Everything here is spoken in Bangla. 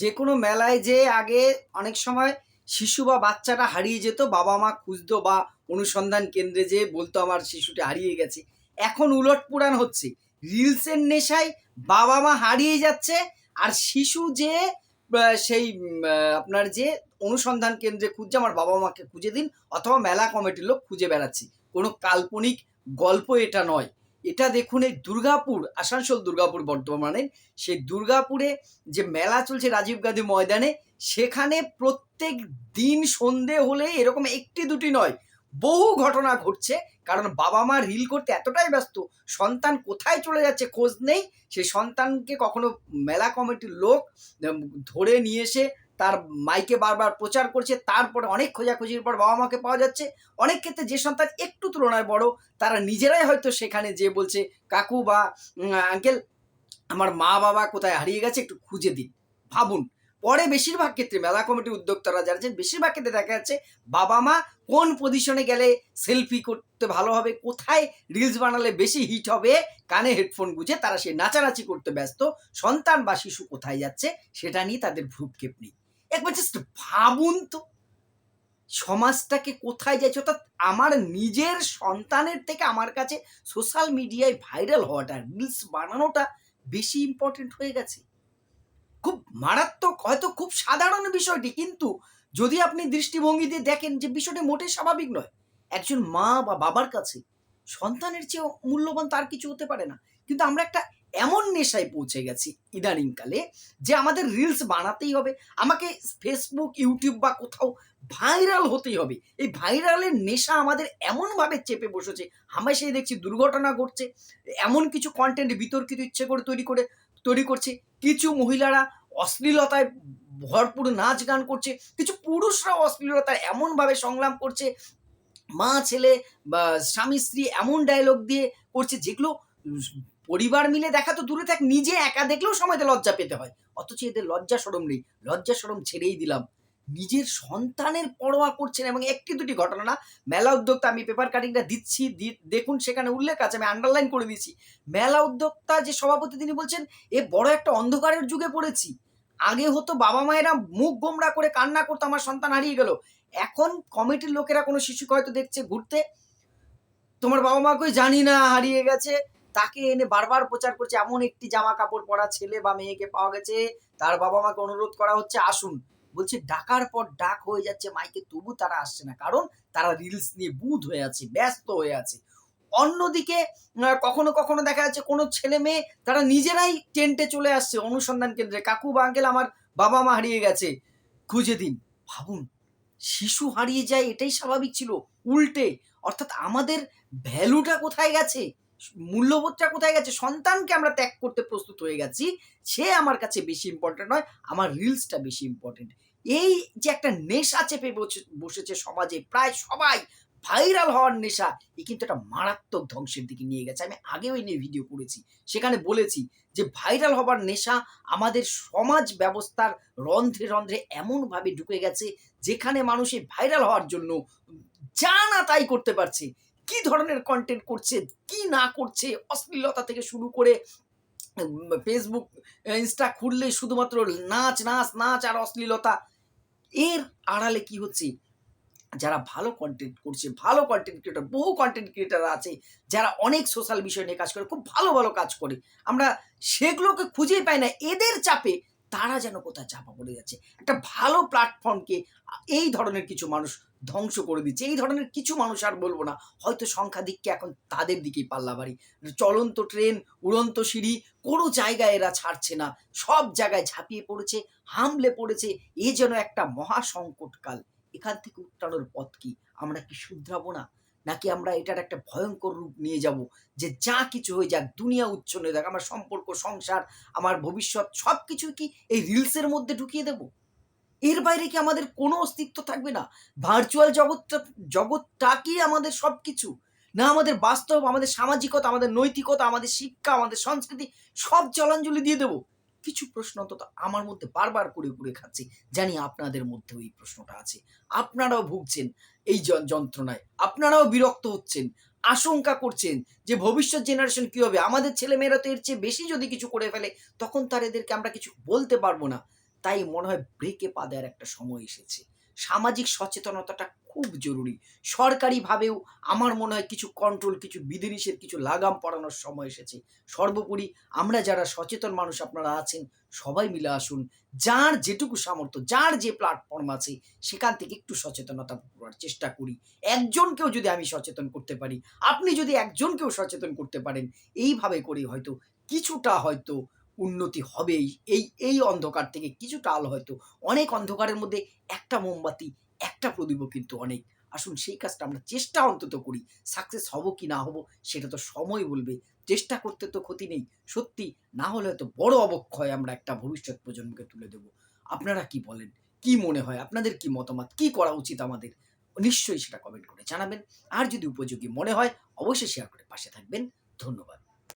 যে কোনো মেলায় যে আগে অনেক সময় শিশু বা বাচ্চাটা হারিয়ে যেত, বাবা মা খুঁজতো বা অনুসন্ধান কেন্দ্রে যে বলতো, আমার শিশুটি হারিয়ে গেছে। এখন উলট পুরাণ হচ্ছে। রিলসের নেশায় বাবা মা হারিয়ে যাচ্ছে আর শিশু যে সেই আপনার যে অনুসন্ধান কেন্দ্রে খুঁজছে, আমার বাবা মাকে খুঁজে দিন অথবা মেলা কমিটির লোক খুঁজে বেড়াচ্ছে। কোনো কাল্পনিক গল্প এটা নয়। এটা দেখুন এই দুর্গাপুর, আসানসোল দুর্গাপুর বর্তমানে সেই দুর্গাপুরে যে মেলা চলছে রাজীব গান্ধী ময়দানে, সেখানে প্রত্যেক দিন সন্ধে হলে এরকম একটি দুটি নয়, বহু ঘটনা ঘটছে, কারণ বাবা মা রিল করতে এতটাই ব্যস্ত, সন্তান কোথায় চলে যাচ্ছে খোঁজ নেই, সেই সন্তানকে কখনো মেলা কমিটির লোক ধরে নিয়ে এসে তার মাইকে বারবার প্রচার করছে, তারপরে অনেক খোঁজাখুঁজির পর বাবা মাকে পাওয়া যাচ্ছে। অনেক ক্ষেত্রে যে সন্তান একটু তুলনায় বড়, তারা নিজেরাই হয়তো সেখানে যে বলছে, কাকু বা আঙ্কেল আমার মা বাবা কোথায় হারিয়ে গেছে একটু খুঁজে দিন। ভাবুন, পরে বেশিরভাগ ক্ষেত্রে মেলা কমিটির উদ্যোক্তারা যারা আছেন, বেশিরভাগ ক্ষেত্রে দেখা যাচ্ছে বাবা মা কোন পজিশনে গেলে সেলফি করতে ভালো হবে, কোথায় রিলস বানালে বেশি হিট হবে, কানে হেডফোন গুজে তারা সে নাচানাচি করতে ব্যস্ত, সন্তান বা শিশু কোথায় যাচ্ছে, সেটা নিয়ে তাদের ভ্রুক্ষেপ নেই। একবার জাস্ট ভাবুন তো, সমাজটাকে কোথায় যাচ্ছে? অর্থাৎ আমার নিজের সন্তানের থেকে আমার কাছে সোশ্যাল মিডিয়ায় ভাইরাল হওয়াটা রিলস বানানোটা বেশি ইম্পর্টেন্ট হয়ে গেছে। খুব মারাত্মক, হয়তো খুব সাধারণ বিষয়টি, কিন্তু যদি আপনি দৃষ্টিভঙ্গি দিয়ে দেখেন যে বিষয়টি মোটেই স্বাভাবিক নয়, একজন মা বা বাবার কাছে সন্তানের চেয়ে মূল্যবান তার কিছু হতে পারে না। কিন্তু আমরা একটা এমন নেশায় পৌঁছে গেছি ইদানিংকালে যে আমাদের রিলস বানাতেই হবে। আমাকে ফেসবুক ইউটিউব বা কোথাও ভাইরাল হতেই হবে। এই ভাইরালের নেশা আমাদের এমনভাবে চেপে বসেছে। সেই দেখছি দুর্ঘটনা ঘটছে, এমন কিছু কন্টেন্ট বিতর্কিত ইচ্ছে করে তৈরি করে, তৈরি করছে। কিছু মহিলারা অশ্লীলতায় ভরপুর নাচ গান করছে, কিছু পুরুষরা অশ্লীলতার এমনভাবে সংগ্রাম করছে। মা, ছেলে বা স্বামী, স্ত্রী এমন ডায়লগ দিয়ে করছে যেগুলো পরিবার মিলে দেখা তো দূরে থাক, নিজে একা দেখলেও সময়তে লজ্জা পেতে হয়। অথচ এদের লজ্জা সরম নেই, লজ্জা সরম ছেড়েই দিলাম। নিজের সন্তানের পরোয়া করছেন এবং একটি দুটি ঘটনা না, মেলা উদ্যোক্তা আমি পেপার কাটিংটা দিচ্ছি দেখুন সেখানে উল্লেখ আছে, আমি আন্ডারলাইন করে দিয়েছি। মেলা উদ্যোক্তা যে সভাপতি তিনি বলছেন, এ বড় একটা অন্ধকারের যুগে পড়েছি। আগে হতো বাবা মায়েরা মুখ গোমরা করে কান্না করতো, আমার সন্তান হারিয়ে গেল। এখন কমিটির লোকেরা কোনো শিশুকে হয়তো দেখছে ঘুরতে। তোমার বাবা মাকে জানি না, হারিয়ে গেছে। তাকে এনে বারবার প্রচার করছে, এমন একটি জামা কাপড় পরা ছেলে বা মেয়েকে পাওয়া গেছে, তার বাবা মাকে অনুরোধ করা হচ্ছে, আসুন। বলছে, ডাকার পর ডাক হয়ে যাচ্ছে মাইকে, তবু তারা আসছে না, কারণ তারা রিলস নিয়ে বুধ হয়ে আছে, ব্যস্ত হয়ে আছে। অন্যদিকে কখনো কখনো দেখা যাচ্ছে কোনো ছেলে মেয়ে, তারা নিজেরাই টেন্টে চলে আসছে, অনুসন্ধান কেন্দ্রে। কাকু বা আঙ্কেল আমার বাবা মা হারিয়ে গেছে, খুঁজে দিন। ভাবুন, শিশু হারিয়ে যায়, এটাই স্বাভাবিক ছিল, উল্টে। অর্থাৎ আমাদের ভ্যালুটা কোথায় গেছে? মূল্যবোধটা কোথায় গেছে? সন্তানকে আমরা ত্যাগ করতে প্রস্তুত হয়ে গেছি। সে আমার কাছে বেশি ইম্পর্টেন্ট নয়, আমার রিলসটা বেশি ইম্পর্টেন্ট এই যে একটা নেশা চেপে বসেছে সমাজে, প্রায় সবাই ভাইরাল হওয়ার নেশা, এ কিন্তু একটা মারাত্মক ধ্বংসের দিকে নিয়ে গেছে। আমি আগেও এই নিয়ে ভিডিও করেছি। সেখানে বলেছি যে ভাইরাল হবার নেশা আমাদের সমাজ ব্যবস্থার রন্ধ্রে রন্ধ্রে এমনভাবে ঢুকে গেছে, যেখানে মানুষ ভাইরাল হওয়ার জন্য যা না তাই করতে পারছে। কি ধরনের কন্টেন্ট করছে, কি না করছে, অশ্লীলতা থেকে শুরু করে ফেসবুক ইনস্টা খুললে শুধুমাত্র নাচ নাচ নাচ আর অশ্লীলতা, এর আড়ালে কি হচ্ছে? যারা ভালো কন্টেন্ট করছে, ভালো কন্টেন্ট ক্রিয়েটার বহু কন্টেন্ট ক্রিয়েটার আছে, যারা অনেক সোশ্যাল বিষয় নিয়ে কাজ করে, খুব ভালো ভালো কাজ করে, আমরা সেগুলোকে খুঁজেই পাই না, এদের চাপে তারা যেন কোথায় চাপা পড়ে যাচ্ছে। একটা ভালো প্ল্যাটফর্মকে এই ধরনের কিছু মানুষ ধ্বংস করে দিচ্ছে। এই ধরনের কিছু মানুষ আর বলব না। হয়তো সংখ্যা সংখ্যাধিক্যে এখন তাদের দিকেই পাল্লা বাড়ি চলন্ত ট্রেন, উড়ন্ত সিঁড়ি, কোনো জায়গায় এরা ছাড়ছে না। সব জায়গায় ঝাঁপিয়ে পড়েছে, হামলে পড়েছে। এ যেন একটা মহা সংকটকাল এখান থেকে উত্তরণের পথ কি? আমরা কি শুধরাবো না? নাকি আমরা এটার একটা ভয়ঙ্কর রূপ নিয়ে যাব? যে যা কিছু হয়ে যাক, দুনিয়া উচ্ছন্ন হয়ে যাক, আমার সম্পর্ক, সংসার, আমার ভবিষ্যৎ সব কিছু কি এই রিলসের মধ্যে ঢুকিয়ে দেব? এর বাইরে কি আমাদের কোনো অস্তিত্ব থাকবে না? ভার্চুয়াল জগৎটা জগৎটা কি আমাদের সব কিছু না আমাদের বাস্তব, আমাদের সামাজিকতা, আমাদের নৈতিকতা, আমাদের শিক্ষা, আমাদের সংস্কৃতি, সব জলাঞ্জলি দিয়ে দেবো। কিছু প্রশ্ন অন্তত আমার মধ্যে বারবার করে করে খাচ্ছি, জানি আপনাদের মধ্যেও এই প্রশ্নটা আছে। আপনারাও ভুগছেন এই যন্ত্রণায়। আপনারাও বিরক্ত হচ্ছেন, আশঙ্কা করছেন যে ভবিষ্যৎ জেনারেশন কি হবে? আমাদের ছেলেমেয়েরা তো এর চেয়ে বেশি যদি কিছু করে ফেলে, তখন তার এদেরকে আমরা কিছু বলতে পারব না। তাই মনে হয় ব্রেকে পা দেওয়ার একটা সময় এসেছে। সামাজিক সচেতনতাটা খুব জরুরি। সরকারিভাবেও আমার মনে হয় কিছু কন্ট্রোল কিছু বিধিনিষেধ, কিছু লাগাম পড়ানোর সময় এসেছে। সর্বোপরি আমরা যারা সচেতন মানুষ আপনারা আছেন, সবাই মিলে আসুন। যার যেটুকু সামর্থ্য, যার যে প্ল্যাটফর্ম আছে, সেখান থেকে একটু সচেতনতা করার চেষ্টা করি। একজনকেও যদি আমি সচেতন করতে পারি, আপনি যদি একজনকেও সচেতন করতে পারেন, এইভাবে করে হয়তো কিছুটা হয়তো উন্নতি হবেই। এই এই অন্ধকার থেকে কিছুটা আলো হয়তো অনেক অন্ধকারের মধ্যে একটা মোমবাতি, একটা প্রদীপও কিন্তু অনেক। আসুন সেই কাজটা আমরা চেষ্টা অন্তত করি। সাকসেস হব কি না হব সেটা তো সময় বলবে। চেষ্টা করতে তো ক্ষতি নেই। সত্যি, না হলে হয়তো বড় অবক্ষয় আমরা একটা ভবিষ্যৎ প্রজন্মকে তুলে দেব। আপনারা কি বলেন? কি মনে হয়? আপনাদের কি মতামত? কি করা উচিত আমাদের? নিশ্চয়ই সেটা কমেন্ট করে জানাবেন। আর যদি উপযোগী মনে হয়, অবশ্যই শেয়ার করে পাশে থাকবেন। ধন্যবাদ।